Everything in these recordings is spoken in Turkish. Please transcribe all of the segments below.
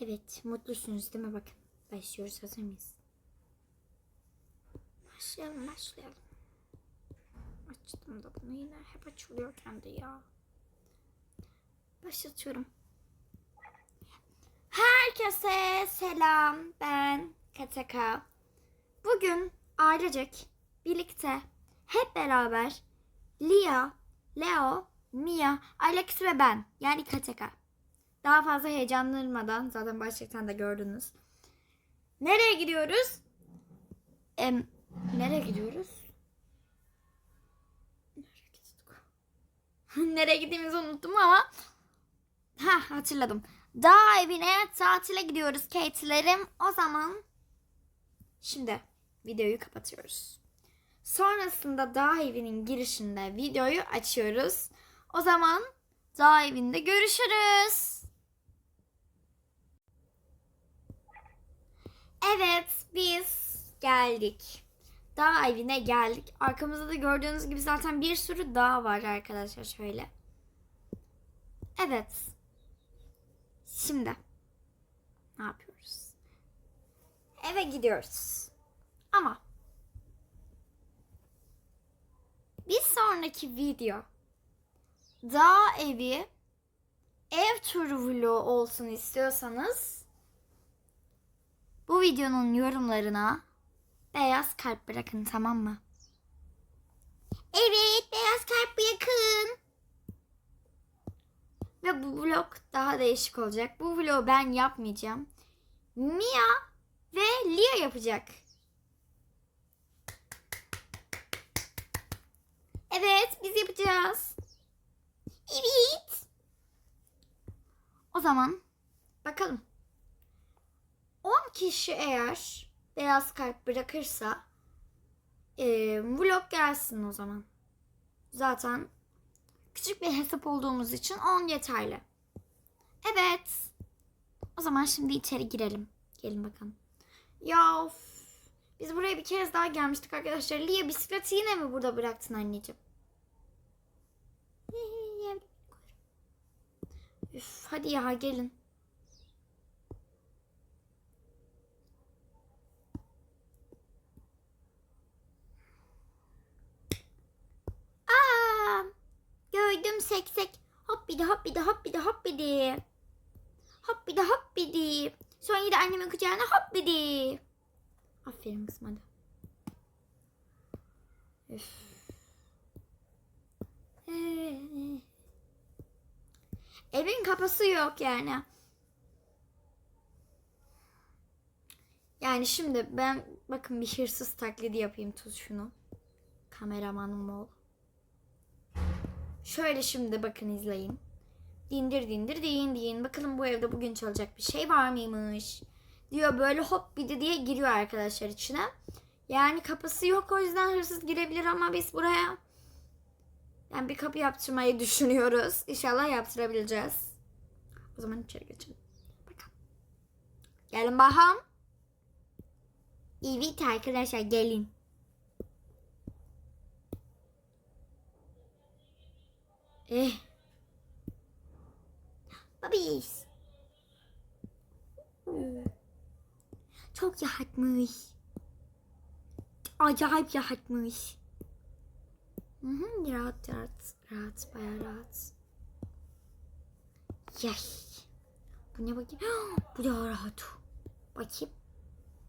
Evet, mutlusunuz değil mi? Bakın, başlıyoruz. Hazır mıyız? Başlayalım, başlayalım. Açtım da bunu yine. Hep açılıyor kendi ya. Başlatıyorum. Herkese selam. Ben Kataka. Bugün ailecek birlikte hep beraber Lia, Leo, Mia, Alex ve ben yani Kataka. Daha fazla heyecanlanmadan zaten başlıktan da gördünüz. Nereye gidiyoruz? Em, nereye gidiyoruz? Nereye nereye gittiğimizi unuttum ama ha hatırladım. Dağ evine tatile gidiyoruz Kate'lerim. O zaman şimdi videoyu kapatıyoruz. Sonrasında dağ evinin girişinde videoyu açıyoruz. O zaman dağ evinde görüşürüz. Evet biz geldik. Dağ evine geldik. Arkamızda da gördüğünüz gibi zaten bir sürü dağ var arkadaşlar şöyle. Evet. Şimdi ne yapıyoruz? Eve gidiyoruz. Ama bir sonraki video dağ evi ev turu vlogu olsun istiyorsanız bu videonun yorumlarına beyaz kalp bırakın tamam mı? Evet beyaz kalp bırakın. Ve bu vlog daha değişik olacak. Bu vlogu ben yapmayacağım. Mia ve Lia yapacak. Evet biz yapacağız. Evet. O zaman bakalım. 10 kişi eğer beyaz kalp bırakırsa e, vlog gelsin o zaman. Zaten küçük bir hesap olduğumuz için 10 yeterli. Evet. O zaman şimdi içeri girelim. Gelin bakalım. Ya of. Biz buraya bir kez daha gelmiştik arkadaşlar. Lia bisikleti yine mi burada bıraktın anneciğim? Üf, hadi ya gelin. Aa, gördüm seksek. Hop bir de hop bir de hop bir de hop. Sonra yine annemin kucağına hop. Aferin kızım hadi. Evin kapısı yok yani. Yani şimdi ben bakın bir hırsız taklidi yapayım tut şunu. Kameramanım ol. Şöyle şimdi bakın izleyin. Dindir dindir din din. Bakalım bu evde bugün çalacak bir şey var mıymış? Diyor böyle hop bir de diye giriyor arkadaşlar içine. Yani kapısı yok o yüzden hırsız girebilir ama biz buraya yani bir kapı yaptırmayı düşünüyoruz. İnşallah yaptırabileceğiz. O zaman içeri geçelim. Bakalım. Gelin bakalım. Evet arkadaşlar gelin. Eh. Babis. Çok rahatmış. Acayip rahatmış. Hı hı, rahat rahat. Rahat bayağı rahat. Yes. Bu ne bakayım? Bu da rahat. Bakayım.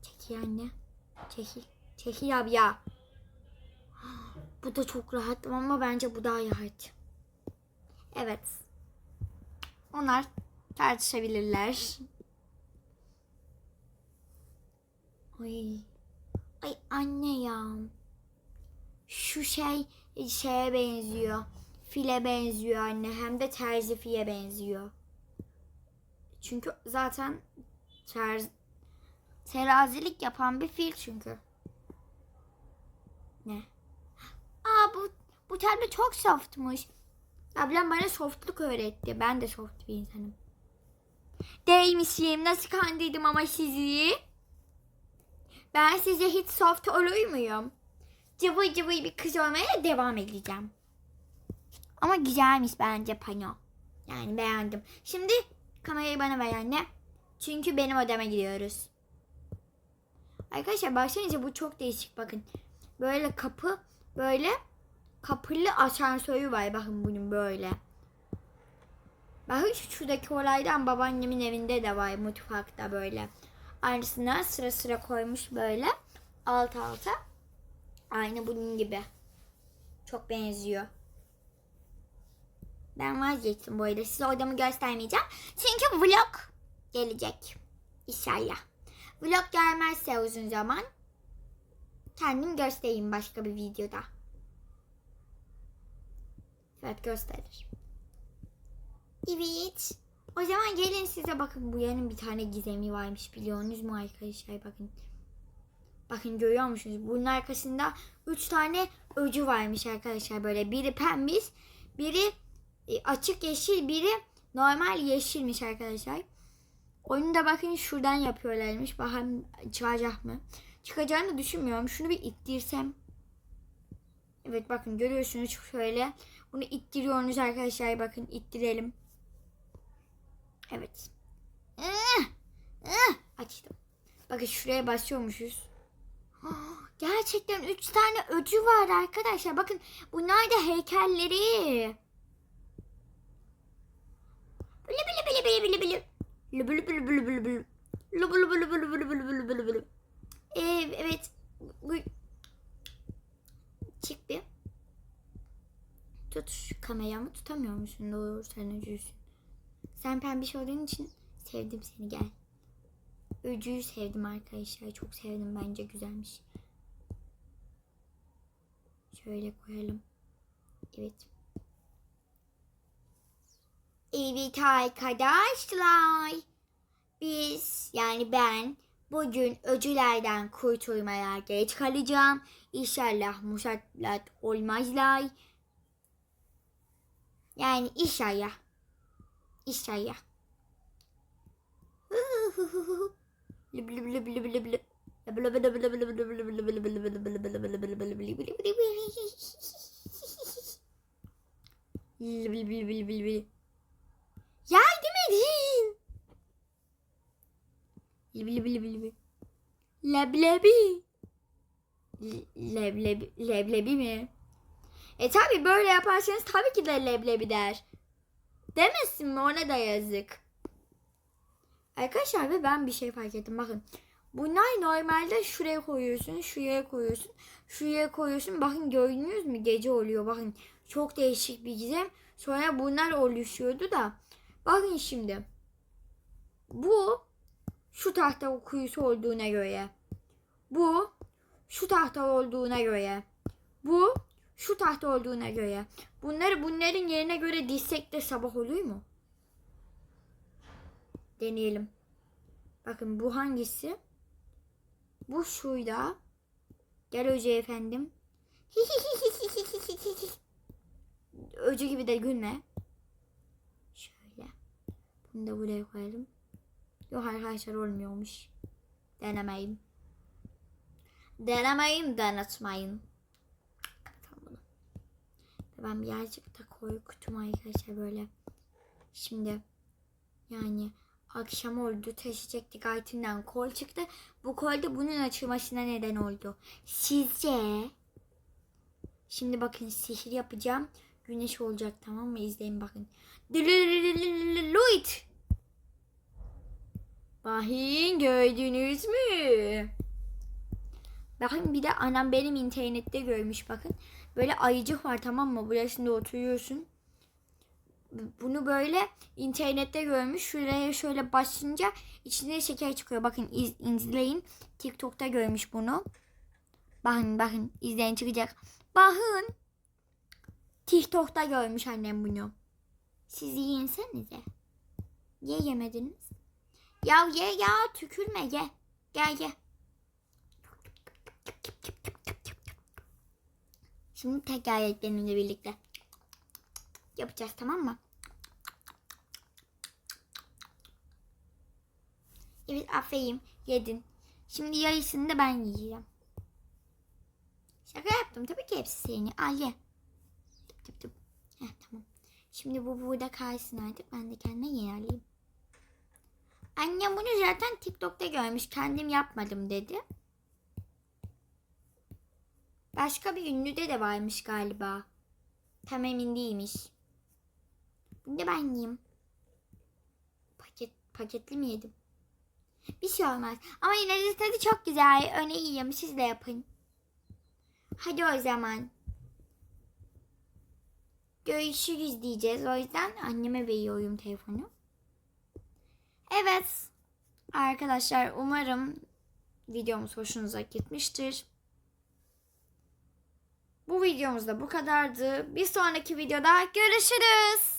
Çekil anne. Çekil. Çekil abi ya. Bu da çok rahat ama bence bu daha rahat. Evet. Onlar tartışabilirler. Ay. Ay anne ya. Şu şey şeye benziyor. File benziyor anne. Hem de terzi file benziyor. Çünkü zaten terz, terazilik yapan bir fil çünkü. Ne? Aa bu bu tablet çok softmuş. Ablam bana softluk öğretti. Ben de soft bir insanım. Değmişim. Nasıl kandırdım ama sizi? Ben size hiç soft olur? Cıvı cıvı bir kız olmaya devam edeceğim. Ama güzelmiş bence pano. Yani beğendim. Şimdi kamerayı bana ver anne. Çünkü benim odama gidiyoruz. Arkadaşlar baksanıza bu çok değişik bakın. Böyle kapı böyle kapılı asansörü var bakın bunun böyle. Bakın şu şuradaki olaydan babaannemin evinde de var mutfakta böyle. Aynısından sıra sıra koymuş böyle alt alta. Aynı bunun gibi. Çok benziyor. Ben vazgeçtim bu arada. Size odamı göstermeyeceğim. Çünkü vlog gelecek. İnşallah. Vlog gelmezse uzun zaman kendim göstereyim başka bir videoda. Evet gösterir. Evet. O zaman gelin size bakın bu yanın bir tane gizemi varmış biliyorsunuz mu arkadaşlar bakın. Bakın görüyor musunuz? Bunun arkasında 3 tane öcü varmış arkadaşlar böyle. Biri pembiş, biri e, açık yeşil, biri normal yeşilmiş arkadaşlar. Onu da bakın şuradan yapıyorlarmış. Bakalım çıkacak mı? Çıkacağını düşünmüyorum. Şunu bir ittirsem. Evet bakın görüyorsunuz şöyle. Bunu ittiriyorsunuz arkadaşlar. Bakın ittirelim. Evet. Açtım. Bakın şuraya basıyormuşuz. Gerçekten 3 tane öcü var arkadaşlar. Bakın bunlar da heykelleri. Bili bili bili bili bili bili. Lübülü bülü bülü bülü bülü. Lübülü bülü bülü bülü bülü bülü bülü. Evet. Çık bir. Tut şu kameramı tutamıyor musun? Doğru sen öcüysün. Sen pembiş olduğun için sevdim seni gel. Öcüyü sevdim arkadaşlar. Çok sevdim bence güzelmiş. Şöyle koyalım. Evet. Evet arkadaşlar. Biz yani ben bugün öcülerden kurtulmaya geç kalacağım. İnşallah musallat olmazlar. Yani inşallah. İnşallah. Leblebi. Leblebi, leblebi mi? E tabi böyle yaparsanız tabii ki de leblebi der. Demesin mi ona da yazık. Arkadaşlar ve ben bir şey fark ettim. Bakın bunlar normalde şuraya koyuyorsun, şuraya koyuyorsun, şuraya koyuyorsun. Bakın gördünüz mü gece oluyor. Bakın çok değişik bir gizem. Sonra bunlar oluşuyordu da. Bakın şimdi. Bu şu tahta kuyusu olduğuna göre. Bu şu tahta olduğuna göre. Bu şu tahta olduğuna göre. Bunları bunların yerine göre dizsek de sabah oluyor mu? Deneyelim. Bakın bu hangisi? Bu şuyda. Gel Öce efendim. Öce gibi de gülme. Şöyle. Bunu da buraya koyalım. Yok arkadaşlar olmuyormuş. Denemeyin. Denemeyin, denetmeyin. Kapatalım bunu. Ben birazcık da korktum arkadaşlar böyle. Şimdi yani akşam oldu taşıyacaktık altından kol çıktı. Bu kol da bunun açılmasına neden oldu. Sizce şimdi bakın sihir yapacağım. Güneş olacak tamam mı? İzleyin bakın. Luit. Bakın gördünüz mü? Bakın bir de anam benim internette görmüş bakın. Böyle ayıcık var tamam mı? Burasında oturuyorsun. Bunu böyle internette görmüş. Şuraya şöyle basınca içinde şeker çıkıyor. Bakın iz, izleyin. TikTok'ta görmüş bunu. Bakın bakın izleyin çıkacak. Bakın. TikTok'ta görmüş annem bunu. Siz yiyinsenize. Ye yemediniz. Ya ye ya tükürme ye. Gel ye. Şimdi tekrar benimle birlikte. Yapacağız tamam mı? Evet aferin yedin. Şimdi yarısını da ben yiyeceğim. Şaka yaptım tabii ki hepsi senin. Al ye. Tıp tıp tıp. Heh, tamam. Şimdi bu burada kalsın artık. Ben de kendime yer alayım. Annem bunu zaten TikTok'ta görmüş. Kendim yapmadım dedi. Başka bir ünlüde de varmış galiba. Tam emin değilmiş. Bunu da ben yiyeyim. Paket, paketli mi yedim? Bir şey olmaz. Ama yine de tadı çok güzel. Öne yiyeyim. Siz de yapın. Hadi o zaman. Görüşürüz diyeceğiz. O yüzden anneme veriyorum telefonu. Evet. Arkadaşlar umarım videomuz hoşunuza gitmiştir. Bu videomuz da bu kadardı. Bir sonraki videoda görüşürüz.